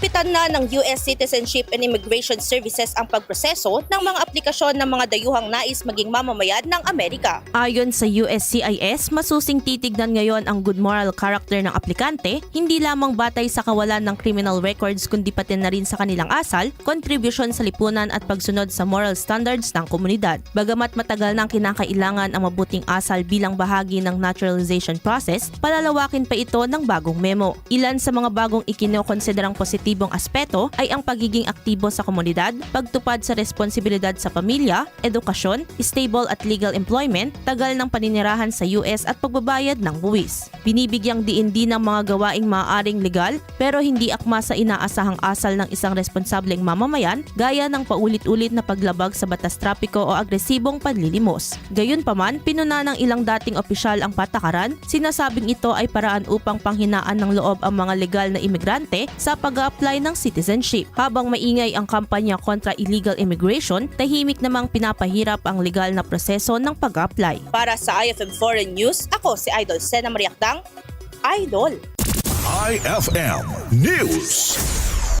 Trump Hinigpitan na ng US Citizenship and Immigration Services ang pagproseso ng mga aplikasyon ng mga dayuhang nais maging mamamayan ng Amerika. Ayon sa USCIS, masusing titignan ngayon ang good moral character ng aplikante, hindi lamang batay sa kawalan ng criminal records kundi pati na rin sa kanilang asal, kontribusyon sa lipunan at pagsunod sa moral standards ng komunidad. Bagamat matagal nang kinakailangan ang mabuting asal bilang bahagi ng naturalization process, palalawakin pa ito ng bagong memo. Ilan sa mga bagong ikinokonsiderang positibong aspeto ay ang pagiging aktibo sa komunidad, pagtupad sa responsibilidad sa pamilya, edukasyon, stable at legal employment, tagal ng paninirahan sa US at pagbabayad ng buwis. Binibigyang diin din ng mga gawaing maaaring legal pero hindi akma sa inaasahang asal ng isang responsableng mamamayan gaya ng paulit-ulit na paglabag sa batas trapiko o agresibong panlilimos. Gayunpaman, pinuna ng ilang dating opisyal ang patakaran, sinasabing ito ay paraan upang panghinaan ng loob ang mga legal na imigrante sa pag-apply ng citizenship. Habang maingay ang kampanya kontra illegal immigration, tahimik namang pinapahirap ang legal na proseso ng pag-apply. Para sa IFM Foreign News, ako si Idol Sena Mariakdang, Idol! IFM News.